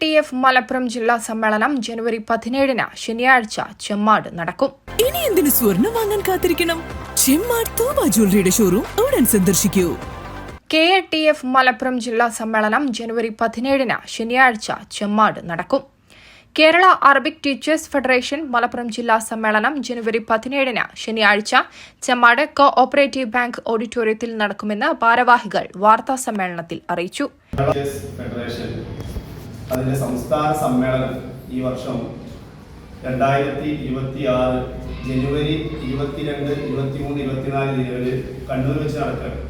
T F Malappuram ജില്ലാ സമ്മേളനം ജനുവരി പതിനേഴിന് ശനിയാഴ്ച ചെമ്മാട് നടക്കും. ഇനി എന്തിനു സ്വർണം വാങ്ങാൻ കാത്തിരിക്കണം? ചെമ്മാട് തോമ ജ്വല്ലറിയുടെ ഷോറൂം ഉടൻ സന്ദർശിക്കൂ. K A T F Malappuram ജില്ലാ സമ്മേളനം ജനുവരി പതിനേഴിന് ശനിയാഴ്ച ചെമ്മാട് നടക്കും. Kerala Arabic teachers federation Malappuram ജില്ലാ സമ്മേളനം ജനുവരി പതിനേഴിന് ശനിയാഴ്ച ചെമ്മാട് കോ ഓപ്പറേറ്റീവ് ബാങ്ക് ഓഡിറ്റോറിയത്തിൽ നടക്കുമെന്ന് ഭാരവാഹികൾ വാർത്താ സമ്മേളനത്തിൽ അറിയിച്ചു. അതിന്റെ സംസ്ഥാന സമ്മേളനം ഈ വർഷം രണ്ടായിരത്തി ഇരുപത്തി ആറ് ജനുവരി ഇരുപത്തിരണ്ട് ഇരുപത്തിമൂന്ന് ഇരുപത്തിനാല് തീയതികളിൽ കണ്ണൂർ വെച്ച് നടക്കുകയാണ്.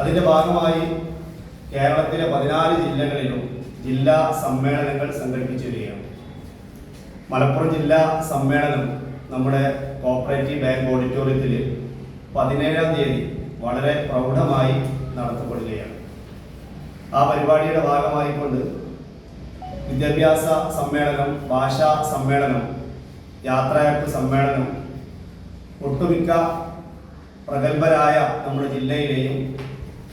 അതിന്റെ ഭാഗമായി കേരളത്തിലെ പതിനാല് ജില്ലകളിലും ജില്ലാ സമ്മേളനങ്ങൾ സംഘടിപ്പിച്ചു വരികയാണ്. മലപ്പുറം ജില്ലാ സമ്മേളനം നമ്മുടെ കോപ്പറേറ്റീവ് ബാങ്ക് ഓഡിറ്റോറിയത്തിൽ പതിനേഴാം തീയതി വളരെ പ്രൗഢമായി നടത്തപ്പെടുകയാണ് ആ പരിപാടിയുടെ ഭാഗമായിക്കൊണ്ട് വിദ്യാഭ്യാസ സമ്മേളനം ഭാഷാ സമ്മേളനം യാത്രയപ്പ് സമ്മേളനം ഒട്ടുമിക്ക പ്രഗത്ഭരായ നമ്മുടെ ജില്ലയിലെയും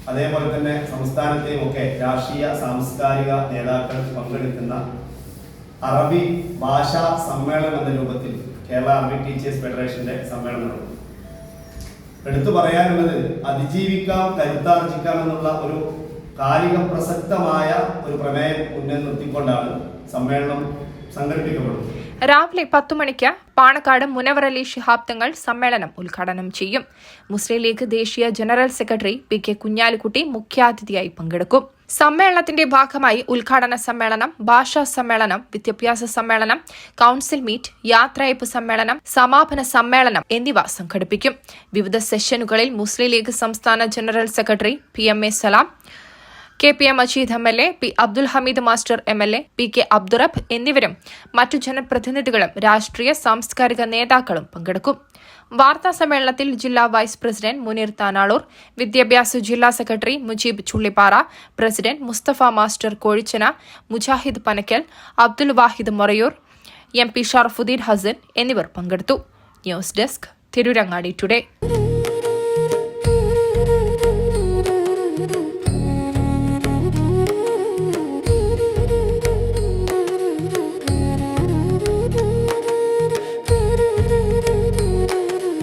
അതേപോലെ തന്നെ സംസ്ഥാനത്തെയും ഒക്കെ രാഷ്ട്രീയ സാംസ്കാരിക നേതാക്കൾ പങ്കെടുക്കുന്ന അറബി ഭാഷാ സമ്മേളനം എന്ന രൂപത്തിൽ കേരള അറബി ടീച്ചേഴ്സ് ഫെഡറേഷന്റെ സമ്മേളനം നടക്കും എടുത്തു പറയാനുള്ളത് അതിജീവിക്കാം കരുത്താർജിക്കാം എന്നുള്ള ഒരു കാലിക പ്രസക്തമായ ഒരു പ്രമേയം മുന്നിൽ നിർത്തിക്കൊണ്ടാണ് സമ്മേളനം സംഘടിപ്പിക്കപ്പെടുന്നത്. രാവിലെ പത്തു മണിക്ക് പാണക്കാട് മുനവർ അലി ശിഹാബ് തങ്ങൾ സമ്മേളനം ഉദ്ഘാടനം ചെയ്യും. മുസ്ലിം ലീഗ് ദേശീയ general secretary P K Kunhalikutty മുഖ്യാതിഥിയായി പങ്കെടുക്കും. സമ്മേളനത്തിന്റെ ഭാഗമായി ഉദ്ഘാടന സമ്മേളനം ഭാഷാ സമ്മേളനം വിദ്യാഭ്യാസ സമ്മേളനം കൌൺസിൽ മീറ്റ് യാത്രയപ്പ് സമ്മേളനം സമാപന സമ്മേളനം എന്നിവ സംഘടിപ്പിക്കും. വിവിധ സെഷനുകളിൽ മുസ്ലിം ലീഗ് സംസ്ഥാന general secretary P M A Salam K P M Ajeed M L A P Abdul Hameed master M L A P K Abdurab എന്നിവരും മറ്റു ജനപ്രതിനിധികളും രാഷ്ട്രീയ സാംസ്കാരിക നേതാക്കളും പങ്കെടുക്കും. വാർത്താ സമ്മേളനത്തിൽ ജില്ലാ വൈസ് പ്രസിഡന്റ് മുനീർ താനാളൂർ വിദ്യാഭ്യാസ ജില്ലാ secretary Mujeeb Chullippara president Musthafa master Kozhichena Mujahid Panakkal Abdul Wahid Morayur M P Sharafudheen Hassan എന്നിവർ പങ്കെടുത്തു. News desk Tirurangadi today.